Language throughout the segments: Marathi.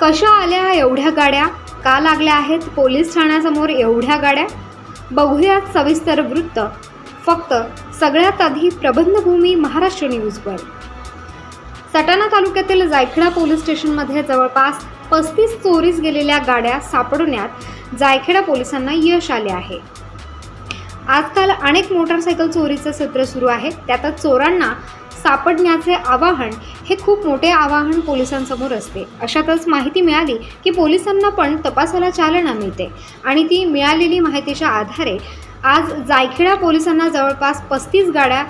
कशा आल्या एवढ्या गाड्या? का लागल्या आहेत पोलीस ठाण्यासमोर एवढ्या गाड्या? बघूयात सविस्तर वृत्त. फक्त सगळ्यात आधी प्रबंधभूमी महाराष्ट्र न्यूजवर. सटाणा तालुक्यातील जायखेडा पोलीस स्टेशनमध्ये जवळपास पस्तीस चोरीस गेलेल्या गाड्या सापडण्यात जायखेडा पोलिसांना यश आले आहे. आजकाल अनेक मोटारसायकल चोरीचं सत्र सुरू आहे. त्यातच चोरांना सापडण्याचे आवाहन हे खूप मोठे आवाहन पोलिसांसमोर असते. अशातच माहिती मिळाली की पोलिसांना पण तपासाला चालना मिळते आणि ती मिळालेली माहितीच्या आधारे आज जायखेडा पोलिसांना जवळपास पस्तीस गाड्या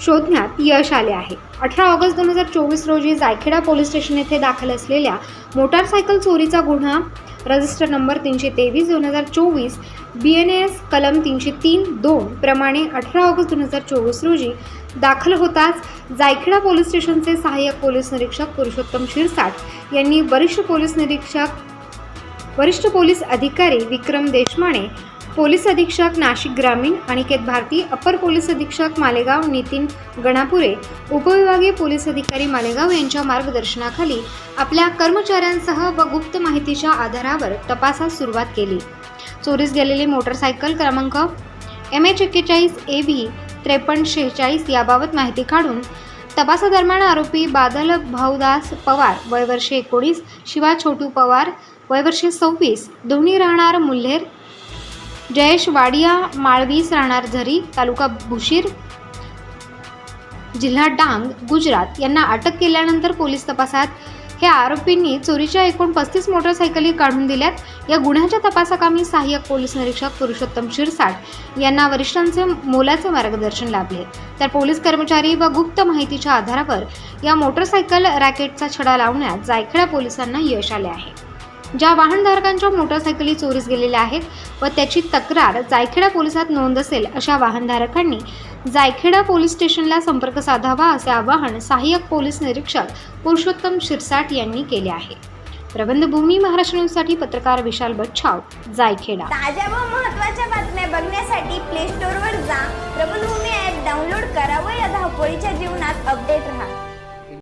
शोधण्यात यश आले आहे. अठरा ऑगस्ट दोन हजार चोवीस रोजी जायखेडा पोलीस स्टेशन येथे दाखल असलेल्या मोटारसायकल चोरीचा गुन्हा रजिस्टर नंबर तीनशे तेवीस दोन हजार चोवीस बी एन एस कलम तीनशे तीन दोन प्रमाणे अठरा ऑगस्ट दोन हजार चोवीस रोजी दाखल होताच जायखेडा पोलीस स्टेशनचे सहाय्यक पोलीस निरीक्षक पुरुषोत्तम शिरसाट यांनी वरिष्ठ पोलीस निरीक्षक वरिष्ठ पोलीस अधिकारी विक्रम देशमाने पोलीस अधीक्षक नाशिक ग्रामीण अनिकेत भारती अपर पोलीस अधीक्षक मालेगाव नितीन गणापुरे उपविभागीय पोलीस अधिकारी मालेगाव यांच्या मार्गदर्शनाखाली आपल्या कर्मचाऱ्यांसह व गुप्त माहितीच्या आधारावर तपासास सुरुवात केली. चोरीस गेलेली मोटरसायकल क्रमांक एम एच एक्केचाळीस ए व्ही त्रेपन्न शेहेचाळीस याबाबत माहिती काढून तपासादरम्यान आरोपी बादल भाऊदास पवार वय वर्षे एकोणीस शिवा छोटू पवार वय वर्षे सव्वीस दोन्ही राहणार मुल्हेर जयेश वाडिया माळवीस राहणार झरी तालुका भुशीर जिल्हा डांग गुजरात यांना अटक केल्यानंतर पोलीस तपासात हे आरोपींनी चोरीच्या एकूण पस्तीस मोटरसायकली काढून दिल्यात. या गुन्ह्याच्या तपासाकामी सहाय्यक पोलीस निरीक्षक पुरुषोत्तम शिरसाट यांना वरिष्ठांचे मोलाचे मार्गदर्शन लाभले. तर पोलीस कर्मचारी व गुप्त माहितीच्या आधारावर या मोटरसायकल रॅकेटचा छडा लावण्यात जायखेडा पोलिसांना यश आले आहे. ज्या वाहनधारकांच्या मोटरसायकली चोरीस गेलेल्या आहेत व त्याची तक्रार जायखेडा पोलिसात नोंद असेल अशा वाहनधारकांनी जायखेडा पोलीस स्टेशनला संपर्क साधावा असे आवाहन सहाय्यक पोलीस निरीक्षक पुरुषोत्तम शिरसाट यांनी केले आहे. प्रबंधभूमी महाराष्ट्र न्यूजसाठी पत्रकार विशाल बच्छाव जायखेडा. ताज्या व महत्त्वाच्या बातम्या बघण्यासाठी प्ले स्टोअरवर जा. प्रबंधभूमी ॲप डाउनलोड करा व या धावपळीच्या जीवनात अपडेट राहा.